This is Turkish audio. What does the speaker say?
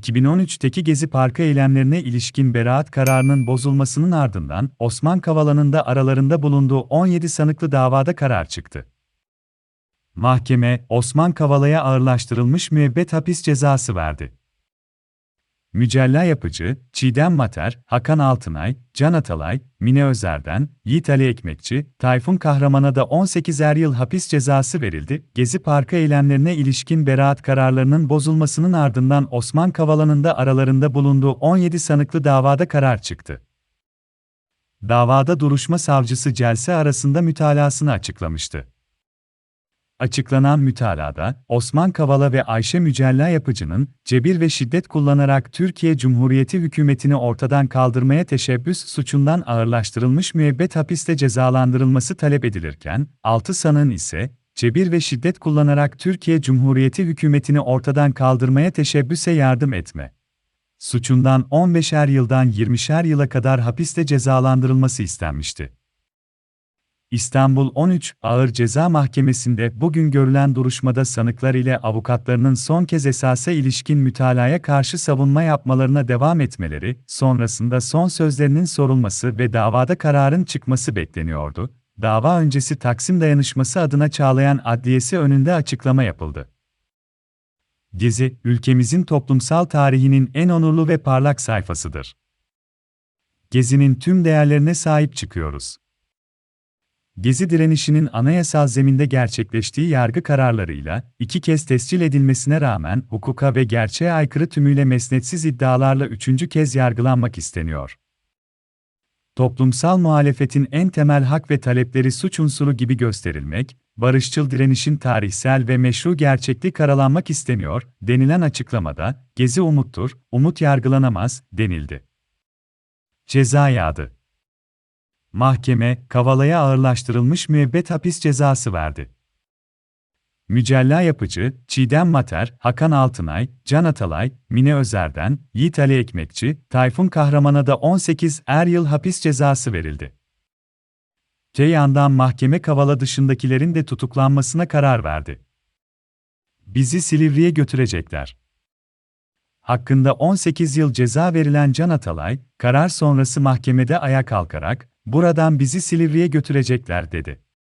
2013'teki Gezi Parkı eylemlerine ilişkin beraat kararının bozulmasının ardından Osman Kavala'nın da aralarında bulunduğu 17 sanıklı davada karar çıktı. Mahkeme, Osman Kavala'ya ağırlaştırılmış müebbet hapis cezası verdi. Mücella Yapıcı, Çiğdem Mater, Hakan Altınay, Can Atalay, Mine Özer'den, Yiğit Ali Ekmekçi, Tayfun Kahraman'a da 18'er yıl hapis cezası verildi. Gezi Parkı eylemlerine ilişkin beraat kararlarının bozulmasının ardından Osman Kavala'nın da aralarında bulunduğu 17 sanıklı davada karar çıktı. Davada duruşma savcısı celse arasında mütalasını açıklamıştı. Açıklanan mütalada, Osman Kavala ve Ayşe Mücella Yapıcı'nın, cebir ve şiddet kullanarak Türkiye Cumhuriyeti hükümetini ortadan kaldırmaya teşebbüs suçundan ağırlaştırılmış müebbet hapiste cezalandırılması talep edilirken, 6 sanığın ise, cebir ve şiddet kullanarak Türkiye Cumhuriyeti hükümetini ortadan kaldırmaya teşebbüse yardım etme. Suçundan 15'er yıldan 20'şer yıla kadar hapiste cezalandırılması istenmişti. İstanbul 13 Ağır Ceza Mahkemesi'nde bugün görülen duruşmada sanıklar ile avukatlarının son kez esasa ilişkin mütalaya karşı savunma yapmalarına devam etmeleri, sonrasında son sözlerinin sorulması ve davada kararın çıkması bekleniyordu. Dava öncesi Taksim Dayanışması adına Çağlayan Adliyesi önünde açıklama yapıldı. Gezi, ülkemizin toplumsal tarihinin en onurlu ve parlak sayfasıdır. Gezi'nin tüm değerlerine sahip çıkıyoruz. Gezi direnişinin anayasal zeminde gerçekleştiği yargı kararlarıyla, iki kez tescil edilmesine rağmen hukuka ve gerçeğe aykırı tümüyle mesnetsiz iddialarla üçüncü kez yargılanmak isteniyor. Toplumsal muhalefetin en temel hak ve talepleri suç unsuru gibi gösterilmek, barışçıl direnişin tarihsel ve meşru gerçekliği karalanmak isteniyor, denilen açıklamada, Gezi umuttur, umut yargılanamaz, denildi. Ceza yağdı. Mahkeme, Kavala'ya ağırlaştırılmış müebbet hapis cezası verdi. Mücella Yapıcı, Çiğdem Mater, Hakan Altınay, Can Atalay, Mine Özer'den, Yiğit Ali Ekmekçi, Tayfun Kahraman'a da 18 er yıl hapis cezası verildi. Te yandan mahkeme Kavala dışındakilerin de tutuklanmasına karar verdi. Bizi Silivri'ye götürecekler. Hakkında 18 yıl ceza verilen Can Atalay, karar sonrası mahkemede ayağa kalkarak, buradan bizi Silivri'ye götürecekler dedi.